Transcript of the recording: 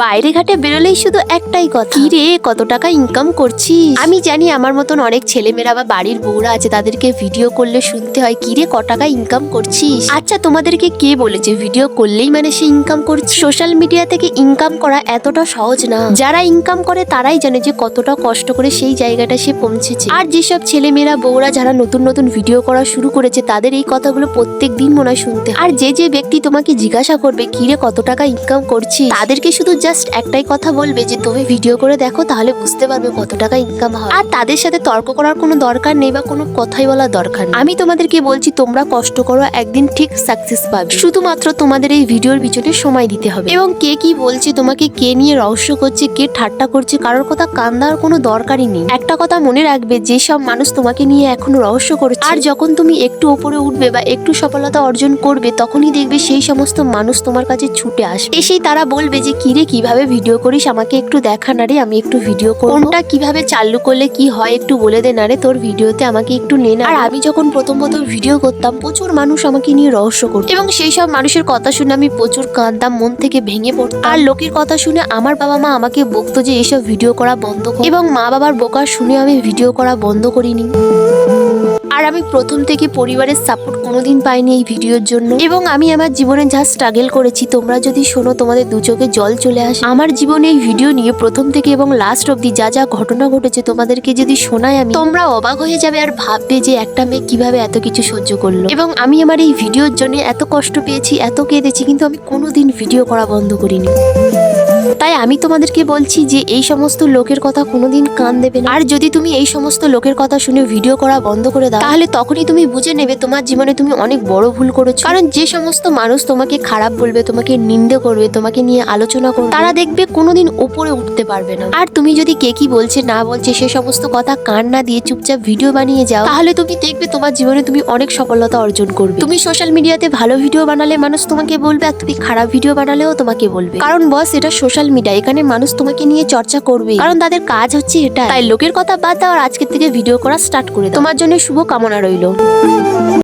বাইরে ঘাটে বেরোলেই শুধু একটাই কথা। কি রে কত টাকা ইনকাম করছি আমি জানি আমার মতন অনেক ছেলেমেয়েরা বা বাড়ির বউরা আছে, তাদেরকে ভিডিও করলে শুনতে হয় কি রে ক টাকা ইনকাম করছিস? আচ্ছা তোমাদেরকে কে বলেছে ভিডিও করলেই মানে সে ইনকাম করছে? সোশ্যাল মিডিয়া থেকে ইনকাম করা এতটা সহজ না। যারা ইনকাম করে, তারাই জানে যে কতটা কষ্ট করে সেই জায়গাটা সে পৌঁছেছে। আর যেসব ছেলেমেয়েরা, বউরা যারা নতুন নতুন ভিডিও করা শুরু করেছে, তাদের এই কথাগুলো প্রত্যেক দিন মনে হয় শুনতে আর যে যে ব্যক্তি তোমাকে জিজ্ঞাসা করবে কি রে কত টাকা ইনকাম করছিস? তাদেরকে শুধু জাস্ট একটাই কথা বলবে যে, তুমি ভিডিও করে দেখো, তাহলে বুঝতে পারবে কত টাকা ইনকাম হয় আর তাদের সাথে তর্ক করার কোনো দরকার নেই বা কোনো কথাই বলার দরকার নেই। আমি তোমাদেরকে বলছি, তোমরা কষ্ট করো, একদিন ঠিক সাকসেস পাবে। শুধুমাত্র তোমাদের এই ভিডিওর পিছনে সময় দিতে হবে। এবং কে কি বলছে, তোমাকে কে নিয়ে রহস্য করছে, কে ঠাট্টা করছে, কারোর কথা কান দেওয়ার কোনো দরকারই নেই। একটা কথা মনে রাখবে, যে সব মানুষ তোমাকে নিয়ে এখন রহস্য করছে। আর যখন তুমি একটু উপরে উঠবে বা একটু সফলতা অর্জন করবে, তখনই দেখবে সেই সমস্ত মানুষ তোমার কাছে ছুটে আসবে। এসেই তারা বলবে যে কিরে কীভাবে ভিডিও করিস আমাকে একটু দেখা না রে, আমি একটু ভিডিও কোনটা কীভাবে চালু করলে কি হয় একটু বলে দে না রে, তোর ভিডিওতে আমাকে একটু নে না। আর আমি যখন প্রথম প্রথম ভিডিও করতাম, প্রচুর মানুষ আমাকে নিয়ে রহস্য করতো। এবং সেই সব মানুষের কথা শুনে আমি প্রচুর কাঁদতাম, মন থেকে ভেঙে পড়তাম। আর লোকের কথা শুনে আমার বাবা মা আমাকে বকতো যে এইসব ভিডিও করা বন্ধ কর। এবং মা বাবার বোকা শুনে আমি ভিডিও করা বন্ধ করিনি। আর আমি প্রথম থেকে পরিবারের সাপোর্ট কোনোদিন পাইনি এই ভিডিওর জন্য। এবং আমি আমার জীবনে যা স্ট্রাগল করেছি, তোমরা যদি শোনো, তোমাদের দু চোখে জল চলে আসে। আমার জীবনে এই ভিডিও নিয়ে প্রথম থেকে এবং লাস্ট অব্দি যা যা ঘটনা ঘটেছে, তোমাদেরকে যদি শোনাই আমি, তোমরা অবাক হয়ে যাবে আর ভাববে যে একটা মেয়ে কীভাবে এত কিছু সহ্য করল। এবং আমি আমার এই ভিডিওর জন্য এত কষ্ট পেয়েছি, এত কেঁদেছি, কিন্তু আমি কোনোদিন ভিডিও করা বন্ধ করিনি। তাই আমি তোমাদেরকে বলছি যে এই সমস্ত লোকের কথা কোনোদিন কান দেবে না। আর যদি তুমি এই সমস্ত লোকের কথা শুনে ভিডিও করা বন্ধ করে দাও, তাহলে তখনই তুমি বুঝে নেবে তোমার জীবনে তুমি অনেক বড় ভুল করেছ। কারণ যে সমস্ত মানুষ তোমাকে খারাপ বলবে, তোমাকে নিন্দে করবে, তোমাকে নিয়ে আলোচনা করবে, তারা দেখবে কোনোদিন উপরে উঠতে পারবে না। আর তুমি যদি কে কি বলছে, না বলছে, সে সমস্ত কথা কান না দিয়ে চুপচাপ ভিডিও বানিয়ে যাও, তাহলে তুমি দেখবে তোমার জীবনে তুমি অনেক সফলতা অর্জন করবে। তুমি সোশ্যাল মিডিয়াতে ভালো ভিডিও বানালে মানুষ তোমাকে বলবে, আর তুমি খারাপ ভিডিও বানালেও তোমাকে বলবে। কারণ বস, এটা সোশ্যাল মিডিয়া, এখানে মানুষ তোমাকে নিয়ে চর্চা করবে। কারণ তাদের কাজ হচ্ছে এটা তাই লোকের কথা বাদ দাও আর আজকের থেকে ভিডিও করা স্টার্ট করে তোমার জন্য শুভ কামনা রইল।